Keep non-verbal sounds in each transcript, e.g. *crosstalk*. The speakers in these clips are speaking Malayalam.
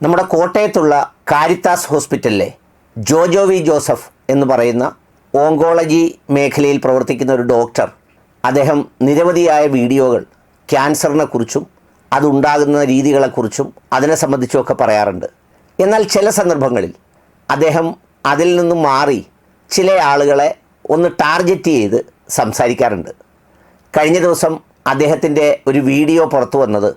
നമ്മുടെ കോട്ടയത്തുള്ള കാരിത്താസ് ഹോസ്പിറ്റലിലെ ജോജോ വി ജോസഫ് എന്ന് പറയുന്ന ഓങ്കോളജി മേഖലയിൽ പ്രവർത്തിക്കുന്ന ഒരു ഡോക്ടർ അദ്ദേഹം നിരവധിയായ വീഡിയോകൾ ക്യാൻസറിനെ കുറിച്ചും അതുണ്ടാകുന്ന രീതികളെക്കുറിച്ചും അതിനെ സംബന്ധിച്ചുമൊക്കെ പറയാറുണ്ട്. എന്നാൽ ചില സന്ദർഭങ്ങളിൽ അദ്ദേഹം അതിൽ നിന്നും മാറി ചില ആളുകളെ ഒന്ന് ടാർഗറ്റ് ചെയ്ത് സംസാരിക്കാറുണ്ട്. കഴിഞ്ഞ ദിവസം അദ്ദേഹത്തിന്റെ ഒരു വീഡിയോ പുറത്തു വന്നത്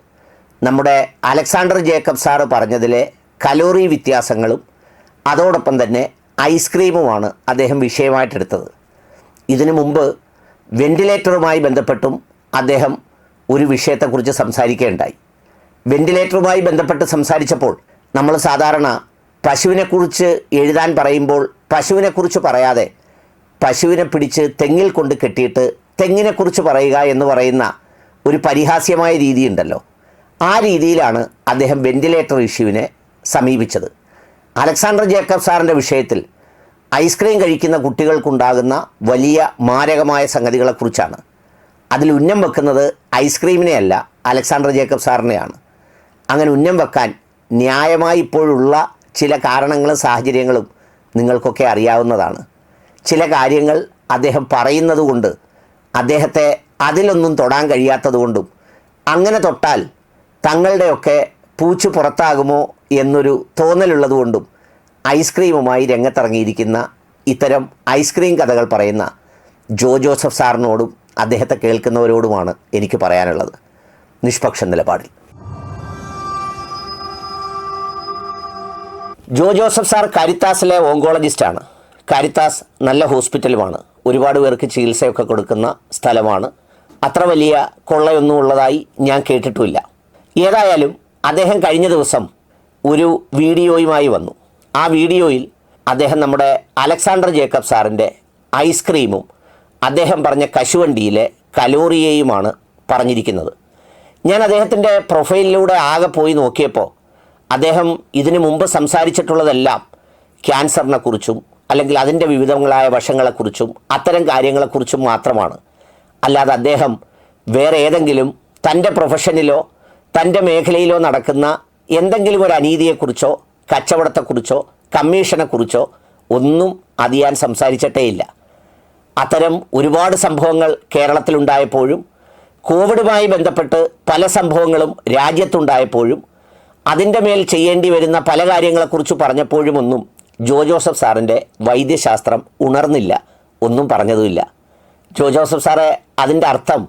നമ്മുടെ അലക്സാണ്ടർ ജേക്കബ് സാറ് പറഞ്ഞതിലെ കലോറി വ്യത്യാസങ്ങളും അതോടൊപ്പം തന്നെ ഐസ്ക്രീമുമാണ് അദ്ദേഹം വിഷയമായിട്ടെടുത്തത്. ഇതിനു മുമ്പ് വെന്റിലേറ്ററുമായി ബന്ധപ്പെട്ടും അദ്ദേഹം ഒരു വിഷയത്തെക്കുറിച്ച് സംസാരിക്കുകയുണ്ടായി വെന്റിലേറ്ററുമായി ബന്ധപ്പെട്ട് സംസാരിച്ചപ്പോൾ നമ്മൾ സാധാരണ പശുവിനെക്കുറിച്ച് എഴുതാൻ പറയുമ്പോൾ പശുവിനെക്കുറിച്ച് പറയാതെ പശുവിനെ പിടിച്ച് തെങ്ങിൽ കൊണ്ട് കെട്ടിയിട്ട് തെങ്ങിനെക്കുറിച്ച് പറയുക എന്ന് പറയുന്ന ഒരു പരിഹാസ്യമായ രീതിയുണ്ടല്ലോ. ആ രീതിയിലാണ് അദ്ദേഹം വെന്റിലേറ്റർ ഇഷ്യൂവിനെ സമീപിച്ചത്. അലക്സാണ്ടർ ജേക്കബ് സാറിന്റെ വിഷയത്തിൽ ഐസ്ക്രീം കഴിക്കുന്ന കുട്ടികൾക്കുണ്ടാകുന്ന വലിയ മാരകമായ സംഗതികളെക്കുറിച്ചാണ്. അതിൽ ഉന്നം വെക്കുന്നത് ഐസ്ക്രീമിനെയല്ല അലക്സാണ്ടർ ജേക്കബ് സാറിനെയാണ്. അങ്ങനെ ഉന്നം വെക്കാൻ ന്യായമായി ഇപ്പോഴുള്ള ചില കാരണങ്ങളും സാഹചര്യങ്ങളും നിങ്ങൾക്കൊക്കെ അറിയാവുന്നതാണ്. ചില കാര്യങ്ങൾ അദ്ദേഹം പറയുന്നത് കൊണ്ട് അദ്ദേഹത്തെ അതിലൊന്നും തൊടാൻ കഴിയാത്തതുകൊണ്ടും അങ്ങനെ തൊട്ടാൽ തങ്ങളുടെയൊക്കെ പൂച്ചു പുറത്താകുമോ എന്നൊരു തോന്നലുള്ളതുകൊണ്ടും ഐസ്ക്രീമുമായി രംഗത്തിറങ്ങിയിരിക്കുന്ന ഇത്തരം ഐസ്ക്രീം കഥകൾ പറയുന്ന ജോ ജോസഫ് സാറിനോടും അദ്ദേഹത്തെ കേൾക്കുന്നവരോടുമാണ് എനിക്ക് പറയാനുള്ളത്. നിഷ്പക്ഷ നിലപാടിൽ. ജോ ജോസഫ് സാർ കാരിത്താസിലെ ഓങ്കോളജിസ്റ്റാണ്. കാരിത്താസ് നല്ല ഹോസ്പിറ്റലുമാണ്. ഒരുപാട് പേർക്ക് ചികിത്സയൊക്കെ കൊടുക്കുന്ന സ്ഥലമാണ്. അത്ര വലിയ കൊള്ളയൊന്നും ഉള്ളതായി ഞാൻ കേട്ടിട്ടുമില്ല. ഏതായാലും അദ്ദേഹം കഴിഞ്ഞ ദിവസം ഒരു വീഡിയോയുമായി വന്നു. ആ വീഡിയോയിൽ അദ്ദേഹം നമ്മുടെ അലക്സാണ്ടർ ജേക്കബ് സാറിന്റെ ഐസ്ക്രീമും അദ്ദേഹം പറഞ്ഞ കശുവണ്ടിയിലെ കലോറിയെയുമാണ് പറഞ്ഞിരിക്കുന്നത്. ഞാൻ അദ്ദേഹത്തിന്റെ പ്രൊഫൈലിലൂടെ ആകെ പോയി നോക്കിയപ്പോൾ അദ്ദേഹം ഇതിനു മുമ്പ് സംസാരിച്ചിട്ടുള്ളതെല്ലാം ക്യാൻസറിനെക്കുറിച്ചും അല്ലെങ്കിൽ അതിന്റെ വിവിധങ്ങളായ വശങ്ങളെക്കുറിച്ചും അത്തരം കാര്യങ്ങളെക്കുറിച്ചും മാത്രമാണ്. അല്ലാതെ അദ്ദേഹം വേറെ ഏതെങ്കിലും തന്റെ പ്രൊഫഷനിലോ തന്റെ മേഖലയിലോ നടക്കുന്ന എന്തെങ്കിലും ഒരു അനീതിയെക്കുറിച്ചോ കച്ചവടത്തെക്കുറിച്ചോ കമ്മീഷനെക്കുറിച്ചോ ഒന്നും അതിയാൻ സംസാരിച്ചിട്ടേയില്ല അത്തരം ഒരുപാട് സംഭവങ്ങൾ കേരളത്തിലുണ്ടായപ്പോഴും കോവിഡുമായി ബന്ധപ്പെട്ട് പല സംഭവങ്ങളും രാജ്യത്തുണ്ടായപ്പോഴും അതിന്റെ മേൽ ചെയ്യേണ്ടി വരുന്ന പല കാര്യങ്ങളെക്കുറിച്ച് പറഞ്ഞപ്പോഴും ഒന്നും ജോ ജോസഫ് സാറിന്റെ വൈദ്യശാസ്ത്രം ഉണർന്നില്ല ഒന്നും പറഞ്ഞതുമില്ല. ജോ ജോസഫ് സാറെ അതിന്റെ അർത്ഥം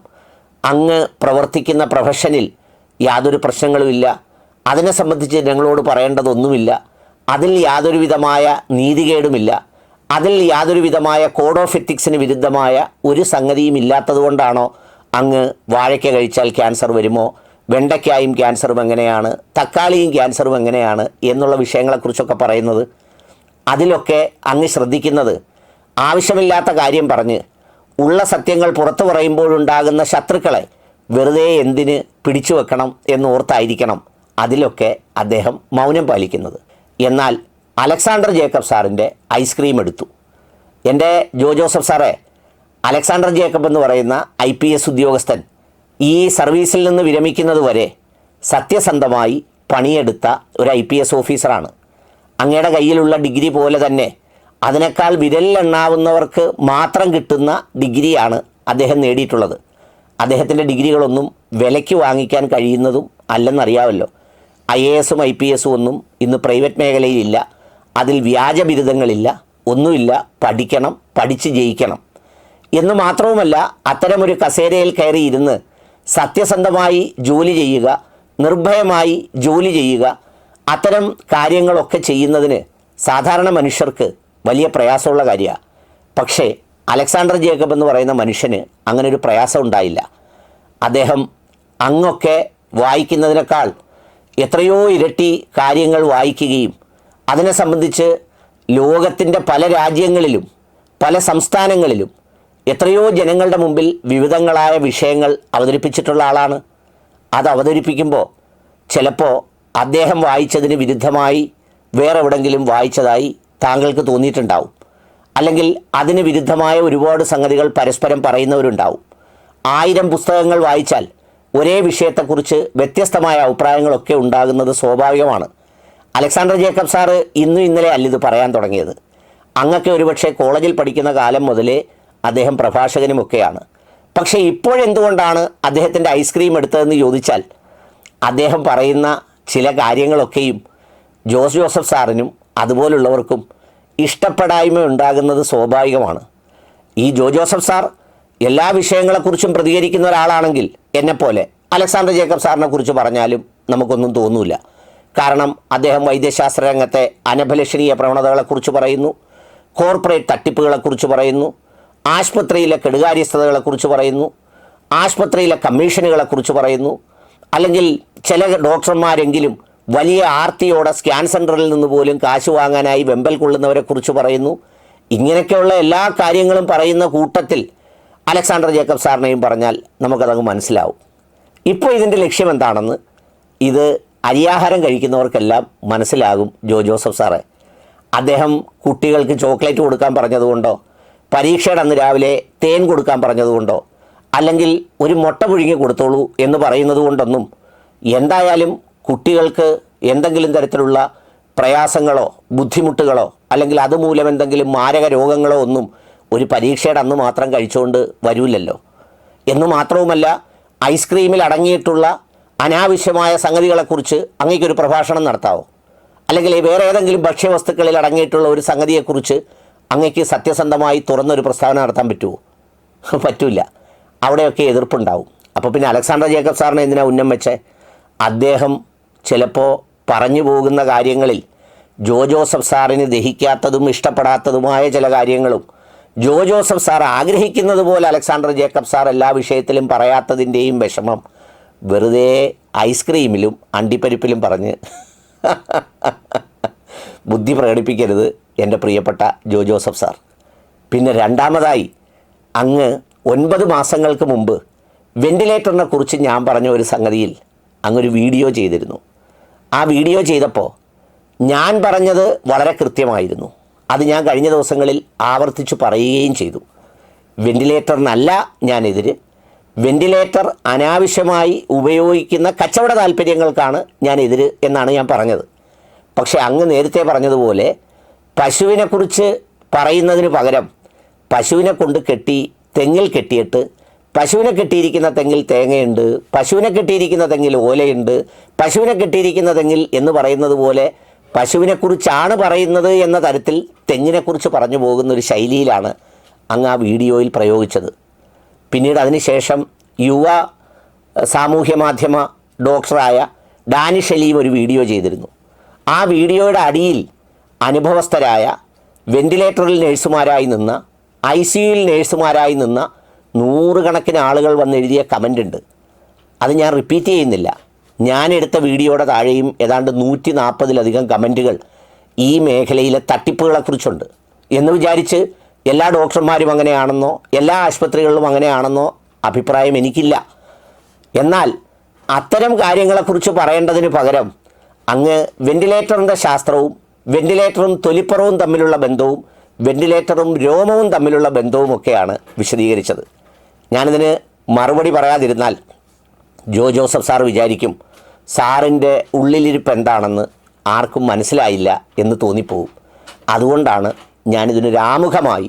അങ്ങ് പ്രവർത്തിക്കുന്ന പ്രൊഫഷനിൽ യാതൊരു പ്രശ്നങ്ങളുമില്ല. അതിനെ സംബന്ധിച്ച് ഞങ്ങളോട് പറയേണ്ടതൊന്നുമില്ല. അതിൽ യാതൊരു വിധമായ നീതികേടുമില്ല. അതിൽ യാതൊരു വിധമായ കോഡ് ഓഫ് എത്തിക്സിന് വിരുദ്ധമായ ഒരു സംഗതിയും ഇല്ലാത്തതുകൊണ്ടാണോ അങ്ങ് വാഴയ്ക്ക കഴിച്ചാൽ ക്യാൻസർ വരുമോ? വെണ്ടയ്ക്കായും ക്യാൻസറും എങ്ങനെയാണ്? തക്കാളിയും ക്യാൻസറും എങ്ങനെയാണ്? എന്നുള്ള വിഷയങ്ങളെക്കുറിച്ചൊക്കെ പറയുന്നത്. അതിലൊക്കെ അങ്ങ് ശ്രദ്ധിക്കുന്നത്. ആവശ്യമില്ലാത്ത കാര്യം പറഞ്ഞ് ഉള്ള സത്യങ്ങൾ പുറത്തു പറയുമ്പോഴുണ്ടാകുന്ന ശത്രുക്കളെ വെറുതെ എന്തിന് പിടിച്ചു വെക്കണം എന്നോർത്തായിരിക്കണം അതിലൊക്കെ അദ്ദേഹം മൗനം പാലിക്കുന്നത്. എന്നാൽ അലക്സാണ്ടർ ജേക്കബ് സാറിന്റെ ഐസ്ക്രീം എടുത്തു. എന്റെ ജോ ജോസഫ് സാറേ അലക്സാണ്ടർ ജേക്കബ് എന്ന് പറയുന്ന ഐ പി എസ് ഉദ്യോഗസ്ഥൻ ഈ സർവീസിൽ നിന്ന് വിരമിക്കുന്നത് വരെ സത്യസന്ധമായി പണിയെടുത്ത ഒരു ഐ പി എസ് ഓഫീസറാണ്. അങ്ങയുടെ കയ്യിലുള്ള ഡിഗ്രി പോലെ തന്നെ അതിനേക്കാൾ വിരലിലെണ്ണാവുന്നവർക്ക് മാത്രം കിട്ടുന്ന ഡിഗ്രിയാണ് അദ്ദേഹം നേടിയിട്ടുള്ളത്. അദ്ദേഹത്തിന്റെ ഡിഗ്രികളൊന്നും വിലയ്ക്ക് വാങ്ങിക്കാൻ കഴിയുന്നതും അല്ലെന്നറിയാമല്ലോ. ഐ എ എസും ഐ പി എസും ഒന്നും ഇന്ന് പ്രൈവറ്റ് മേഖലയിലില്ല. അതിൽ വ്യാജ ബിരുദങ്ങളില്ല. ഒന്നുമില്ല. പഠിക്കണം. പഠിച്ച് ജയിക്കണം. എന്ന് മാത്രവുമല്ല അത്തരമൊരു കസേരയിൽ കയറി ഇരുന്ന് സത്യസന്ധമായി ജോലി ചെയ്യുക നിർഭയമായി ജോലി ചെയ്യുക അത്തരം കാര്യങ്ങളൊക്കെ ചെയ്യുന്നതിന് സാധാരണ മനുഷ്യർക്ക് വലിയ പ്രയാസമുള്ള കാര്യമാണ്. പക്ഷേ അലക്സാണ്ടർ ജേക്കബ് എന്ന് പറയുന്ന മനുഷ്യന് അങ്ങനെ ഒരു പ്രയാസം ഉണ്ടായില്ല. അദ്ദേഹം അങ്ങൊക്കെ വായിക്കുന്നതിനേക്കാൾ എത്രയോ ഇരട്ടി കാര്യങ്ങൾ വായിക്കുകയും അതിനെ സംബന്ധിച്ച് ലോകത്തിന്റെ പല രാജ്യങ്ങളിലും പല സംസ്ഥാനങ്ങളിലും എത്രയോ ജനങ്ങളുടെ മുമ്പിൽ വിവിധങ്ങളായ വിഷയങ്ങൾ അവതരിപ്പിച്ചിട്ടുള്ള ആളാണ്. അത് അവതരിപ്പിക്കുമ്പോൾ ചിലപ്പോൾ അദ്ദേഹം വായിച്ചതിന് വിരുദ്ധമായി വേറെ എവിടെങ്കിലും വായിച്ചതായി താങ്കൾക്ക് തോന്നിയിട്ടുണ്ടാവും. അല്ലെങ്കിൽ അതിന് വിരുദ്ധമായ ഒരുപാട് സംഗതികൾ പരസ്പരം പറയുന്നവരുണ്ടാവും. ആയിരം പുസ്തകങ്ങൾ വായിച്ചാൽ ഒരേ വിഷയത്തെക്കുറിച്ച് വ്യത്യസ്തമായ അഭിപ്രായങ്ങളൊക്കെ ഉണ്ടാകുന്നത് സ്വാഭാവികമാണ്. അലക്സാണ്ടർ ജേക്കബ് സാറ് ഇന്നും ഇന്നലെ അല്ലിത് പറയാൻ തുടങ്ങിയത്. അങ്ങൊക്കെ ഒരുപക്ഷെ കോളേജിൽ പഠിക്കുന്ന കാലം മുതലേ അദ്ദേഹം പ്രഭാഷകനുമൊക്കെയാണ്. പക്ഷേ ഇപ്പോഴെന്തുകൊണ്ടാണ് അദ്ദേഹത്തിന്റെ ഐസ്ക്രീം എടുത്തതെന്ന് ചോദിച്ചാൽ അദ്ദേഹം പറയുന്ന ചില കാര്യങ്ങളൊക്കെയും ജോസ് ജോസഫ് സാറിനും അതുപോലുള്ളവർക്കും ഇഷ്ടപ്പെടായ്മ ഉണ്ടാകുന്നത് സ്വാഭാവികമാണ്. ഈ ജോ ജോസഫ് സാർ എല്ലാ വിഷയങ്ങളെക്കുറിച്ചും പ്രതികരിക്കുന്ന ഒരാളാണെങ്കിൽ എന്നെപ്പോലെ അലക്സാണ്ടർ ജേക്കബ് സാറിനെ കുറിച്ച് പറഞ്ഞാലും നമുക്കൊന്നും തോന്നൂല. കാരണം അദ്ദേഹം വൈദ്യശാസ്ത്ര രംഗത്തെ അനഭലഷണീയ പ്രവണതകളെക്കുറിച്ച് പറയുന്നു കോർപ്പറേറ്റ് തട്ടിപ്പുകളെക്കുറിച്ച് പറയുന്നു ആശുപത്രിയിലെ കെടുകാര്യസ്ഥതകളെക്കുറിച്ച് പറയുന്നു ആശുപത്രിയിലെ കമ്മീഷനുകളെക്കുറിച്ച് പറയുന്നു അല്ലെങ്കിൽ ചില ഡോക്ടർമാരെങ്കിലും വലിയ ആർത്തിയോടെ സ്കാൻ സെന്ററിൽ നിന്ന് പോലും കാശ് വാങ്ങാനായി വെമ്പൽ കൊള്ളുന്നവരെ കുറിച്ച് പറയുന്നു. ഇങ്ങനെയൊക്കെയുള്ള എല്ലാ കാര്യങ്ങളും പറയുന്ന കൂട്ടത്തിൽ അലക്സാണ്ടർ ജേക്കബ് സാറിനെയും പറഞ്ഞാൽ നമുക്കതങ്ങ് മനസ്സിലാവും. ഇപ്പോൾ ഇതിന്റെ ലക്ഷ്യം എന്താണെന്ന് ഇത് അരിയാഹാരം കഴിക്കുന്നവർക്കെല്ലാം മനസ്സിലാകും ജോ ജോസഫ് സാറെ. അദ്ദേഹം കുട്ടികൾക്ക് ചോക്ലേറ്റ് കൊടുക്കാൻ പറഞ്ഞതുകൊണ്ടോ പരീക്ഷയുടെ അന്ന് രാവിലെ തേൻ കൊടുക്കാൻ പറഞ്ഞതുകൊണ്ടോ അല്ലെങ്കിൽ ഒരു മുട്ട പുഴുങ്ങി കൊടുത്തോളൂ എന്ന് പറയുന്നത് കൊണ്ടൊന്നും എന്തായാലും കുട്ടികൾക്ക് എന്തെങ്കിലും തരത്തിലുള്ള പ്രയാസങ്ങളോ ബുദ്ധിമുട്ടുകളോ അല്ലെങ്കിൽ അതുമൂലം എന്തെങ്കിലും മാരക രോഗങ്ങളോ ഒന്നും ഒരു പരീക്ഷയുടെ അന്ന് മാത്രം കഴിച്ചുകൊണ്ട് വരൂലല്ലോ. എന്ന് മാത്രവുമല്ല ഐസ്ക്രീമിൽ അടങ്ങിയിട്ടുള്ള അനാവശ്യമായ സംഗതികളെക്കുറിച്ച് അങ്ങേക്കൊരു പ്രഭാഷണം നടത്താവോ. അല്ലെങ്കിൽ വേറെ ഏതെങ്കിലും ഭക്ഷ്യവസ്തുക്കളിൽ അടങ്ങിയിട്ടുള്ള ഒരു സംഗതിയെക്കുറിച്ച് അങ്ങേക്ക് സത്യസന്ധമായി തുറന്നൊരു പ്രസ്താവന നടത്താൻ പറ്റുമോ പറ്റില്ല അവിടെയൊക്കെ എതിർപ്പുണ്ടാവും. അപ്പോൾ പിന്നെ അലക്സാണ്ടർ ജേക്കബ് സാറിനെ എന്തിനാ ഉന്നം വെച്ചേ? അദ്ദേഹം ചിലപ്പോൾ പറഞ്ഞു പോകുന്ന കാര്യങ്ങളിൽ ജോ ജോസഫ് സാറിന് ദഹിക്കാത്തതും ഇഷ്ടപ്പെടാത്തതുമായ ചില കാര്യങ്ങളും ജോ ജോസഫ് സാർ ആഗ്രഹിക്കുന്നത് പോലെ അലക്സാണ്ടർ ജേക്കബ് സാർ എല്ലാ വിഷയത്തിലും പറയാത്തതിന്റെയും വിഷമം വെറുതെ ഐസ്ക്രീമിലും അണ്ടിപ്പരിപ്പിലും പറഞ്ഞ് *laughs* ബുദ്ധി പ്രകടിപ്പിക്കരുത് എന്റെ പ്രിയപ്പെട്ട ജോ ജോസഫ് സാർ. പിന്നെ രണ്ടാമതായി അങ്ങ് ഒൻപത് മാസങ്ങൾക്ക് മുമ്പ് വെന്റിലേറ്ററിനെ കുറിച്ച് ഞാൻ പറഞ്ഞ ഒരു സംഗതിയിൽ അങ്ങൊരു വീഡിയോ ചെയ്തിരുന്നു. ആ വീഡിയോ ചെയ്തപ്പോൾ ഞാൻ പറഞ്ഞത് വളരെ കൃത്യമായിരുന്നു. അത് ഞാൻ കഴിഞ്ഞ ദിവസങ്ങളിൽ ആവർത്തിച്ച് പറയുകയും ചെയ്തു. വെന്റിലേറ്ററിനല്ല ഞാനെതിര്. വെന്റിലേറ്റർ അനാവശ്യമായി ഉപയോഗിക്കുന്ന കച്ചവട താല്പര്യങ്ങൾക്കാണ് ഞാൻ എതിര് എന്നാണ് ഞാൻ പറഞ്ഞത്. പക്ഷേ അങ്ങ് നേരത്തെ പറഞ്ഞതുപോലെ പശുവിനെക്കുറിച്ച് പറയുന്നതിന് പകരം പശുവിനെ കൊണ്ട് കെട്ടി തെങ്ങിൽ കെട്ടിയിട്ട് പശുവിനെ കെട്ടിയിരിക്കുന്ന തെങ്ങിൽ തേങ്ങയുണ്ട് പശുവിനെ കെട്ടിയിരിക്കുന്ന തെങ്ങിൽ ഓലയുണ്ട് പശുവിനെ കെട്ടിയിരിക്കുന്ന തെങ്ങിൽ എന്ന് പറയുന്നത് പോലെ പശുവിനെക്കുറിച്ചാണ് പറയുന്നത് എന്ന തരത്തിൽ തെങ്ങിനെക്കുറിച്ച് പറഞ്ഞു പോകുന്ന ഒരു ശൈലിയിലാണ് അങ്ങ് ആ വീഡിയോയിൽ പ്രയോഗിച്ചത്. പിന്നീട് അതിനുശേഷം യുവ സാമൂഹ്യ മാധ്യമ ഡോക്ടറായ ഡാനിഷ് അലിയും ഒരു വീഡിയോ ചെയ്തിരുന്നു. ആ വീഡിയോയുടെ അടിയിൽ അനുഭവസ്ഥരായ വെന്റിലേറ്ററിൽ നേഴ്സുമാരായി നിന്ന ഐ സിയുയിൽ നേഴ്സുമാരായി നിന്ന നൂറുകണക്കിന് ആളുകൾ വന്ന് എഴുതിയ കമന്റ് ഉണ്ട് അത് ഞാൻ റിപ്പീറ്റ് ചെയ്യുന്നില്ല. ഞാൻ എടുത്ത വീഡിയോയുടെ താഴെയും ഏതാണ്ട് നൂറ്റി നാൽപ്പതിലധികം കമന്റുകൾ ഈ മേഖലയിലെ തട്ടിപ്പുകളെക്കുറിച്ചുണ്ട്. എന്ന് വിചാരിച്ച് എല്ലാ ഡോക്ടർമാരും അങ്ങനെയാണെന്നോ എല്ലാ ആശുപത്രികളിലും അങ്ങനെയാണെന്നോ അഭിപ്രായം എനിക്കില്ല. എന്നാൽ അത്തരം കാര്യങ്ങളെക്കുറിച്ച് പറയേണ്ടതിന് പകരം അങ്ങ് വെന്റിലേറ്ററിന്റെ ശാസ്ത്രവും വെന്റിലേറ്ററും തൊലിപ്പുറവും തമ്മിലുള്ള ബന്ധവും വെന്റിലേറ്ററും രോമവും തമ്മിലുള്ള ബന്ധവും ഒക്കെയാണ് വിശദീകരിച്ചത്. ഞാനിതിന് മറുപടി പറയാതിരുന്നാൽ ജോ ജോസഫ് സാർ വിചാരിക്കും സാറിന്റെ ഉള്ളിലിരിപ്പ് എന്താണെന്ന് ആർക്കും മനസ്സിലായില്ല എന്ന് തോന്നിപ്പോവും. അതുകൊണ്ടാണ് ഞാനിതിനൊരു ആമുഖമായി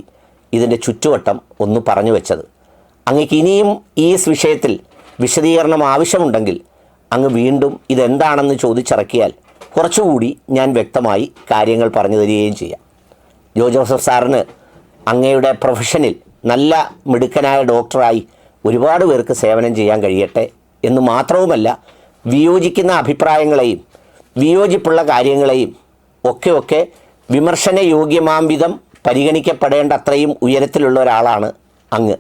ഇതിന്റെ ചുറ്റുവട്ടം ഒന്ന് പറഞ്ഞു വെച്ചത്. അങ്ങക്ക് ഇനിയും ഈ വിഷയത്തിൽ വിശദീകരണം ആവശ്യമുണ്ടെങ്കിൽ അങ്ങ് വീണ്ടും ഇതെന്താണെന്ന് ചോദിച്ചിറക്കിയാൽ കുറച്ചുകൂടി ഞാൻ വ്യക്തമായി കാര്യങ്ങൾ പറഞ്ഞു തരികയും ചെയ്യാം. ജോ ജോസഫ് സാറിന് അങ്ങയുടെ പ്രൊഫഷനിൽ നല്ല മിടുക്കനായ ഡോക്ടറായി ഒരുപാട് പേർക്ക് സേവനം ചെയ്യാൻ കഴിയട്ടെ എന്ന് മാത്രവുമല്ല വിയോജിക്കുന്ന അഭിപ്രായങ്ങളെയും വിയോജിപ്പുള്ള കാര്യങ്ങളെയും ഒക്കെ ഒക്കെ വിമർശന യോഗ്യമാം വിധം പരിഗണിക്കപ്പെടേണ്ട അത്രയും ഉയരത്തിലുള്ള ഒരാളാണ് അങ്ങ്.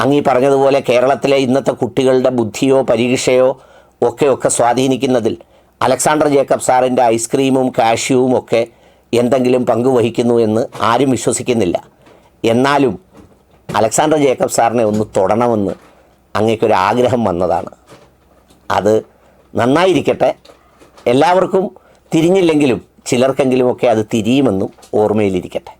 അങ്ങ് ഈ പറഞ്ഞതുപോലെ കേരളത്തിലെ ഇന്നത്തെ കുട്ടികളുടെ ബുദ്ധിയോ പരീക്ഷയോ ഒക്കെ ഒക്കെ സ്വാധീനിക്കുന്നതിൽ അലക്സാണ്ടർ ജേക്കബ് സാറിന്റെ ഐസ്ക്രീമും കാഷ്യൂവും ഒക്കെ എന്തെങ്കിലും പങ്കുവഹിക്കുന്നു എന്ന് ആരും വിശ്വസിക്കുന്നില്ല. എന്നാലും അലക്സാണ്ടർ ജേക്കബ് സാറിനെ ഒന്ന് തൊടണമെന്ന് അങ്ങേക്കൊരു ആഗ്രഹം വന്നതാണ്. അത് നന്നായിരിക്കട്ടെ. എല്ലാവർക്കും തിരിഞ്ഞില്ലെങ്കിലും ചിലർക്കെങ്കിലുമൊക്കെ അത് തിരിയുമെന്നും ഓർമ്മയിലിരിക്കട്ടെ.